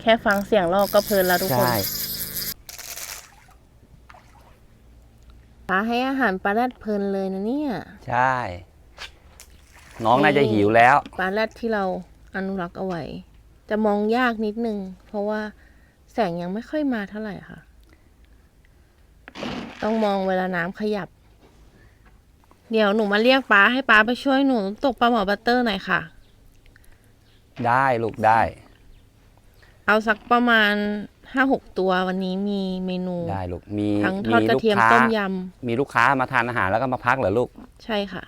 แค่ฟังเสียงลอกก็เพลินแล้วทุกคนใช่ป้าให้อาหารปลาแรดเพลินเลยนะเนี่ย ใช่ น้องน่าจะหิวแล้ว ปลาแรดที่เราอนุรักษ์เอาไว้ จะมองยากนิดนึง เพราะว่าแสงยังไม่ค่อยมาเท่าไหร่ค่ะ ต้องมองเวลาน้ำขยับ เดี๋ยวหนูมาเรียกป้าให้ป้าไปช่วยหนูตกปลาหมอบัตเตอร์หน่อยค่ะ ได้ลูกได้ เอาสักประมาณห้าหกตัววันนี้มีเมนู ได้ลูกมีทั้งทอดกระเทียมลูค้าต้มยมีลูกค้ามาทานอาหารแล้วก็มาพักเหรอลูกำใช่ค่ะ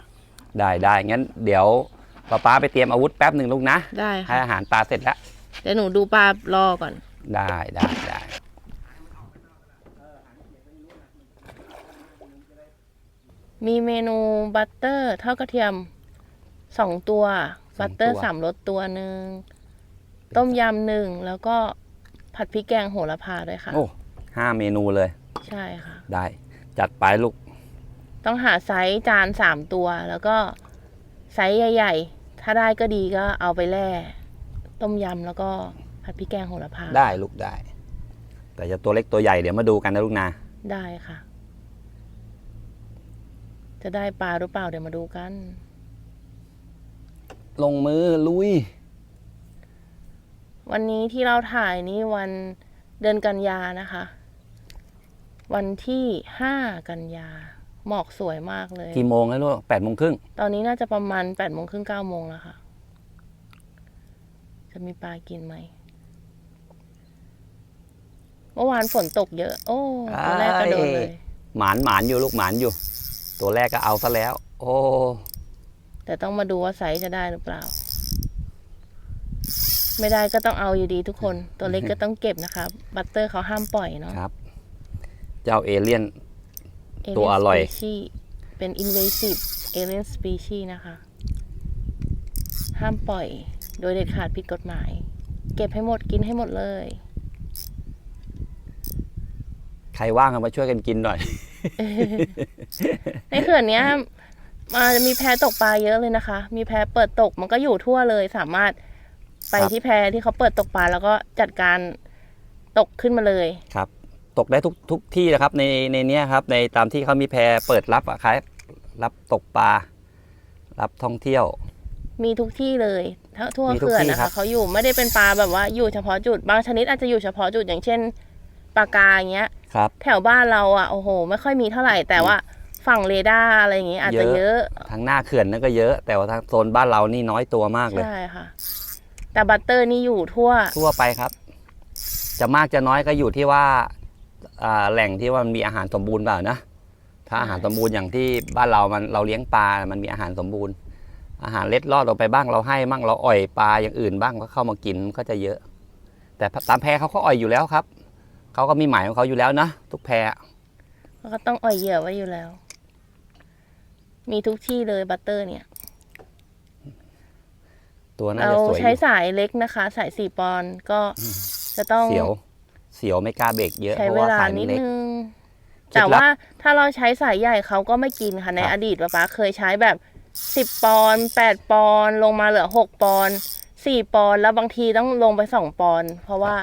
ได้ได้งั้นเดี๋ยวป้าป้าไปเตรียมอาวุธแป๊บหนึ่งลูกนะ ได้ให้ค่ะอาหารปลาเสร็จแล้ว เดี๋ยวหนูดูปลารอก่อน ได้ได้ได้มีเมนูบัตเตอร์ทอดกระเทียมสองตัว บัตเตอร์สามรสตัวหนึ่ง ต้มยำหนึ่งแล้วก็ผัดพริกแกงโหระพาด้วยค่ะ โอ้ห้าเมนูเลย ใช่ค่ะ ได้ จัดไปลูก ต้องหาไซส์จานสามตัว แล้วก็ไซส์ใหญ่ ๆ ถ้าได้ก็ดีก็เอาไปแล่ต้มยำแล้วก็ผัดพริกแกงโหระพา ได้ลูกได้ แต่จะตัวเล็กตัวใหญ่เดี๋ยวมาดูกันนะลูกนะ ได้ค่ะ จะได้ปลาหรือเปล่าเดี๋ยวมาดูกัน ลงมือลุย วันนี้ที่เราถ่ายนี่วันเดือนกันยานะคะ วันที่ห้ากันยา หมอกสวยมากเลย กี่โมงแล้วลูกแปดโมงครึ่ง ตอนนี้น่าจะประมาณแปดโมงครึ่งเก้าโมงแล้วค่ะ จะมีปลากินไหม เมื่อวานฝนตกเยอะ โอ้ตัวแรกก็โดนเลย หมานหมานอยู่ลูกหมานอยู่ ตัวแรกก็เอาซะแล้ว โอ้ แต่ต้องมาดูว่าไซส์จะได้หรือเปล่า ไม่ได้ก็ต้องเอาอยู่ดีทุกคน ตัวเล็กก็ต้องเก็บนะคะ บัตเตอร์เขาห้ามปล่อยเนาะครับ เจ้าเอเลี่ยน Alien ตัวอร่อย species เป็น invasive alien species นะคะ ห้ามปล่อย โดยเด็ดขาดผิดกฎหมาย เก็บให้หมดกินให้หมดเลย ใครว่างกันมาช่วยกันกินหน่อย ในเขื่อนเนี้ยมาจะมีแพตกปลาเยอะเลยนะคะ มีแพเปิดตกมันก็อยู่ทั่วเลยสามารถ ไปครับ ที่แพที่เขาเปิดตกปลาแล้วก็จัดการตกขึ้นมาเลย ครับ ตกได้ทุกทุกที่นะครับในในเนี้ยครับในตามที่เขามีแพเปิดรับอะครับรับตกปลารับท่องเที่ยว มีทุกที่เลยทั้งทั่วมีทุกเขื่อนที่นะครัคะบ เขาอยู่ไม่ได้เป็นปลาแบบว่าอยู่เฉพาะจุดบางชนิดอาจจะอยู่เฉพาะจุดอย่างเช่นปลากาอย่างเงี้ย ครับ แถวบ้านเราอะโอ้โห ไม่ค่อยมีเท่าไหร่ แต่ว่าฝั่งเรดาร์อะไรอย่างเงี้ยอาจจะเยเยอะ อะ ทางหน้าเขื่อนนั่นก็เยอะ แต่ว่าทางโซนบ้านเรานี่น้อยตัวมากเลย ใช่ค่ะ แต่บัตเตอร์นี่อยู่ทั่ว ทั่วไปครับ จะมากจะน้อยก็อยู่ที่ว่าอ่าแหล่งที่ว่ามันมีอาหารสมบูรณ์เปล่านะ ถ้าอาหารสมบูรณ์อย่างที่บ้านเรามันเราเลี้ยงปลา มันมีอาหารสมบูรณ์ อาหารเล็ดลอดออกไปบ้างเราให้บ้างเราอ่อยปลาอย่างอื่นบ้างก็เข้ามากินก็จะเยอะ แต่ตามแพเขาก็อ่อยอยู่แล้วครับเขาก็มีหมายของเขาอยู่แล้วนะทุกแพแล้วก็ต้องอ่อยเหยื่อไว้อยู่แล้ว มีทุกที่เลยบัตเตอร์เนี่ย ตัวน่าเราจะสวยอใช้ยู่สายเล็กนะคะ สายสี่ปอนด์ก็จะต้อง เสียว เสียวไม่กล้าเบรกเยอะใช้เพราะเวว่าลาสายมันินดเล็ก นึง เคล็ดลับแต่ว่าถ้าเราใช้สายใหญ่เขาก็ไม่กินค่ะในครับอดีตป๊าป๊าเคยใช้แบบสิบปอนด์แปดปอนด์ลงมาเหลือหกปอนด์สี่ปอนด์แล้วบางทีต้องลงไปสองปอนด์เพราะว่า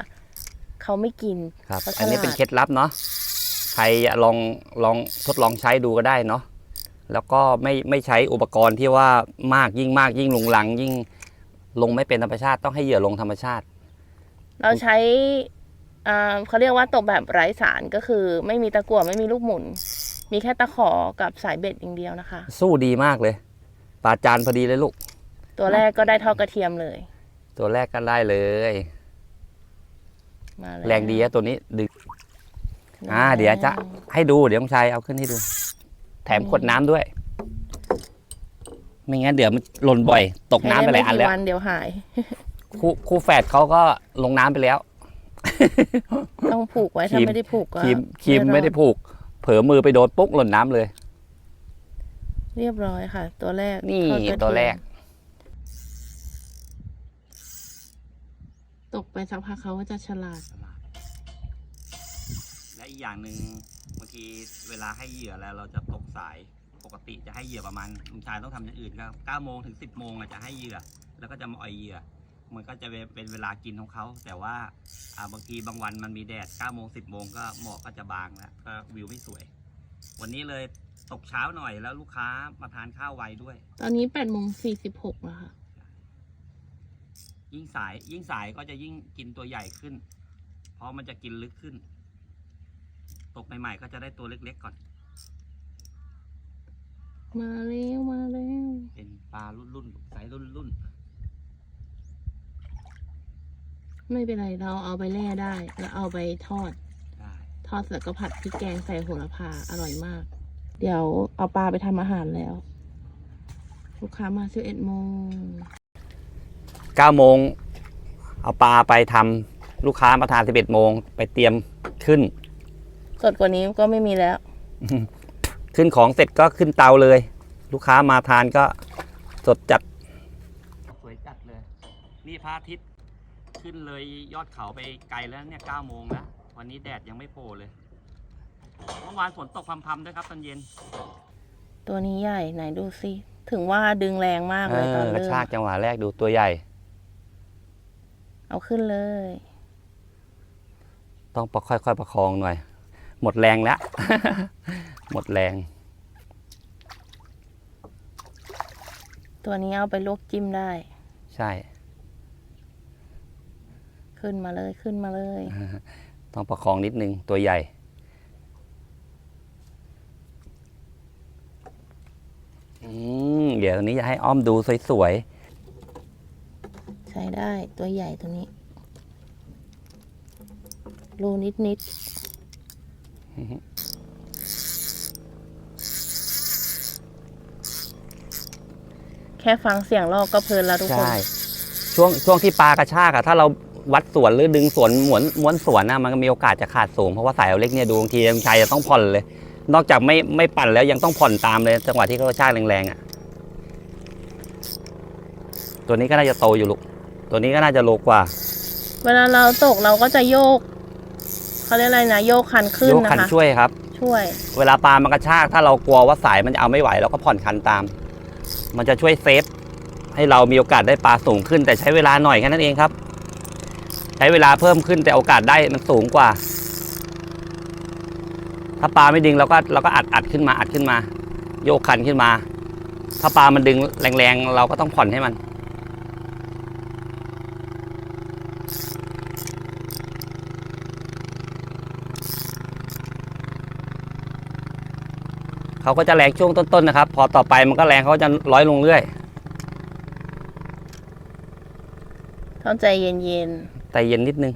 เขาไม่กินครับเขาฉลาดอันนี้เป็นเคล็ดลับเนาะ ใครลองลองทดลองใช้ดูก็ได้เนาะ แล้วก็ไม่ไม่ใช้อุปกรณ์ที่ว่ามากยิ่งมากยิ่งลงลังยิ่ง ลงไม่เป็นธรรมชาติต้องให้เหยื่อลงธรรมชาติ เราใช้อ่าเขาเรียกว่าตกแบบไร้สารก็คือ ไม่มีตะกั่วไม่มีลูกหมุน มีแค่ตะขอกับสายเบ็ดอย่างเดียวนะคะ สู้ดีมากเลยปลาจานพอดีเลยลูก ตัวแรกก็ได้ทอดกระเทียมเลย ตัวแรกก็ได้เลยมาแล้วแรงดีอะตัวนี้ดึงอ่าเดี๋ยวจะให้ดูเดี๋ยวต้องชายเอาขึ้นให้ดู แถมขวดน้ำด้วย ไม่งั้นเดี๋ยวมันหล่นบ่อย ตกน้ำไปหลายอันแล้วใช้ด้ม่กี่วันเดี๋ยวหาย คู่คู่แฝดเขาก็ลงน้ำไปแล้ว ต้องผูกไว้ถ้าครีมไม่ได้ผูกก็ครีมครีมรอไม่ได้ผูก เผลอมือไปโดนปุ๊กหล่นน้ำเลย เรียบร้อยค่ะ ตัวแรกนี่ทอดกระเทียมตัวแรกตกไปสักพักเขาก็จะฉลาด และอีกอย่างหนึ่งบางทีเวลาให้เหยื่อแล้วเราจะตกสาย ปกติจะให้เหยื่อประมาณลุงชายต้องทำอย่างอื่นก็9โมงถึง10โมงอะจะให้เหยื่อ แล้วก็จะมาอ่อยเหยื่อ มันก็จะเป็นเวลากินของเขา แต่ว่าอ่าบางทีบางวันมันมีแดด9โมง10โมงก็หมอกก็จะบางแล้วก็วิวไม่สวย วันนี้เลยตกเช้าหน่อยแล้วลูกค้ามาทานข้าวไวด้วย ตอนนี้แปดโมงสี่สิบหกแล้วค่ะ ยิ่งสายยิ่งสายก็จะยิ่งกินตัวใหญ่ขึ้น เพราะมันจะกินลึกขึ้น ตกใหม่ๆก็จะได้ตัวเล็กๆก่อน มาเร็วมาเร็วเป็นปลารุ่นรุ่นๆสายรุ่นรุ่นไม่เป็นไรเราเอาไปแล่ได้ แล้วเอาไปทอดๆได้ทอดเสร็จก็ผัดพริกแกงใส่โหระพาอร่อยมาก เดี๋ยวเอาปลาไปทำอาหารแล้ว ลูกค้ามาสิบเอ็ดโมง9โมงเอาปลาไปทำลูกค้ามาทาน11โมงไปเตรียมขึ้น สดกว่านี้ก็ไม่มีแล้ว ขึ้นของเสร็จก็ขึ้นเตาเลย ลูกค้ามาทานก็สดจัด สวยจัดเลย นี่พระอาทิตย์ขึ้นเลยยอดเขาไปไกลแล้วเนี่ย9โมงแล้ว วันนี้แดดยังไม่โผล่เลยเมื่อวานฝนตกพรำๆด้วยครับตอนเย็น ตัวนี้ใหญ่ไหนดูสิถึงว่าดึงแรงมากเลยตอนกระเริ่มชากจังหวะแรกดูตัวใหญ่ เอาขึ้นเลย ต้องประค่อยๆประคองหน่อย หมดแรงแล้ว หมดแรง ตัวนี้เอาไปลวกจิ้มได้ ใช่ ขึ้นมาเลยขึ้นมาเลย ต้องประคองนิดนึง ตัวใหญ่ อืม เดี๋ยวนี้จะให้อ้อมดูสวยใช้ได้ตัวใหญ่ตัวนี้รูนิดนิด ค่ฟังเสียงลอกก็เพลินแล้วทุกๆคน ใช่ ช่วงช่วงที่ปลากระชากอะถ้าเราวัดสวนหรือดึงสวนหมวนม้วนสวนนะมันก็มีโอกาสจะขาดสูงเพราะว่าสายเอาเล็กเนี่ยดูบางทีลุงชัยจะต้องผ่อนเลย นอกจากไม่ไม่ปั่นแล้วยังต้องผ่อนตามเลยจังหวะที่เขากระชากแรงๆอะตัวนี้ก็น่าจะโตอยู่ลูกตัวนี้ก็น่าจะโลกว่า เวลาเราตกเราก็จะโยกเขาเรียกอะไรนะโยกคันขึ้นยกนะคันคะช่วยครับ ช่วย เวลาปลามันกระชากถ้าเรากลัวว่าสายมันจะเอาไม่ไหวเราก็ผ่อนคันตาม มันจะช่วยเซฟให้เรามีโอกาสได้ปลาสูงขึ้น แต่ใช้เวลาหน่อยแค่นั้นเองครับ ใช้เวลาเพิ่มขึ้นแต่โอกาสได้มันสูงกว่า ถ้าปลาไม่ดึงเราก็เราก็อัดอัดขึ้นมาอัดขึ้นมา โยกคันขึ้นมา ถ้าปลามันดึงแรงๆ เราก็ต้องผ่อนให้มัน เขาก็จะแรงช่วงต้นๆนะครับ พอต่อไปมันก็แรงเขาก็จะร้อยลงเรื่อยต้องใจเย็นแต่เย็นนิดนึง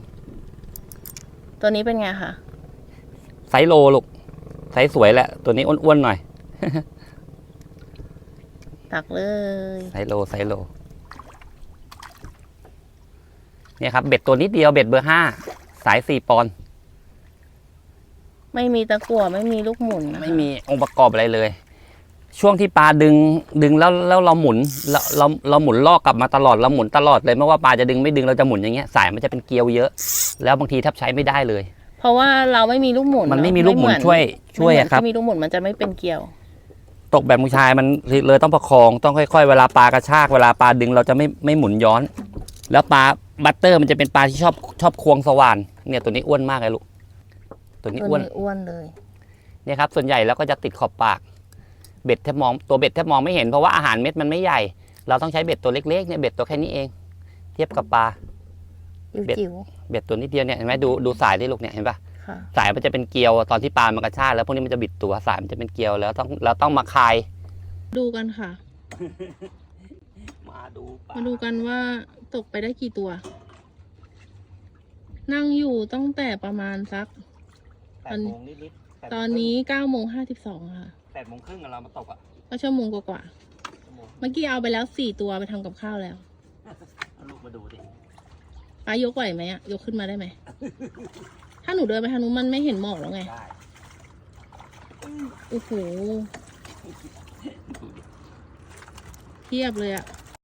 ๆ ตัวนี้เป็นไงคะ ไซส์โลลูกไซส์สวยแหละ ตัวนี้อ้วนๆหน่อย ตักเลย ไซส์โลไซส์โล เนี่ยครับ เบ็ดตัวนิดเดียวเบ็ดเบอร์ห้าสายสี่ปอนด์ ไม่มีตะกั่วไม่มีลูกหมุนนะคะไม่มีองค์ประกอบอะไรเลย ช่วงที่ปลาดึงดึงแล้วแล้วเราหมุนเราเราเราหมุนลอกกลับมาตลอดเราหมุนตลอดเลยไม่ว่าปลาจะดึงไม่ดึงเราจะหมุนอย่างเงี้ยสายมันจะเป็นเกลียวเยอะ แล้วบางทีแทบใช้ไม่ได้เลย เพราะว่าเราไม่มีลูกหมุนมันไม่เอะมีลูกหมุนไเอช่วยช่วยไม่เหมือะอนครับที่มีลูกหมุนมันจะไม่เป็นเกลียว ตกแบบผู้ชายมันเลยต้องประคองต้องค่อย ๆ เวลาปลากระชากเวลาปลาดึงเราจะไม่ไม่หมุนย้อน แล้วปลาบัตเตอร์มันจะเป็นปลาที่ชอบชอบควงสว่านเนี่ยตัวนี้อ้วนมากเลยลูก ตัวนี้ตัวอ้วนนี้อ้วนเลยเนี่ยครับส่วนใหญ่แล้วก็จะติดขอบปาก เบ็ดแทบมองตัวเบ็ดแทบมองไม่เห็นเพราะว่าอาหารเม็ดมันไม่ใหญ่ เราต้องใช้เบ็ดตัวเล็กๆเนี่ยเบ็ดตัวแค่นี้เอง เทียบกับปลาเบ็ดจิ๋วเบ็ดตัวนิดเดียวเนี่ยเห็นไหมดูดูสายที่ลูกเนี่ยเห็นปะๆค่ะสายมันจะเป็นเกลียวตอนที่ปลามันกระชากแล้วพวกนี้มันจะบิดตัวสายมันจะเป็นเกลียวแล้วต้องเราต้องมาคาย ดูกันค่ะ มาดูปลามาดูกันว่าตกไปได้กี่ตัว นั่งอยู่ตั้งแต่ประมาณสัก แปดโมงนิดๆแปดโมงตอนนี้เก้าโมงห้าสิบสองค่ะ แปดโมงครึ่งอะเรามาตกอะก็ชั่วโมงกว่าชั่วโมงๆเมื่อกี้เอาไปแล้วสี่ตัวไปทำกับข้าวแล้วเอาลูกมาดูดิป้ายกไหวไหมอะยกขึ้นมาได้ไหม ถ้าหนูเดินไปทางนู้นมันไม่เห็นหมอกแล้วไง ได้โอ้โหเทียบเลยอะ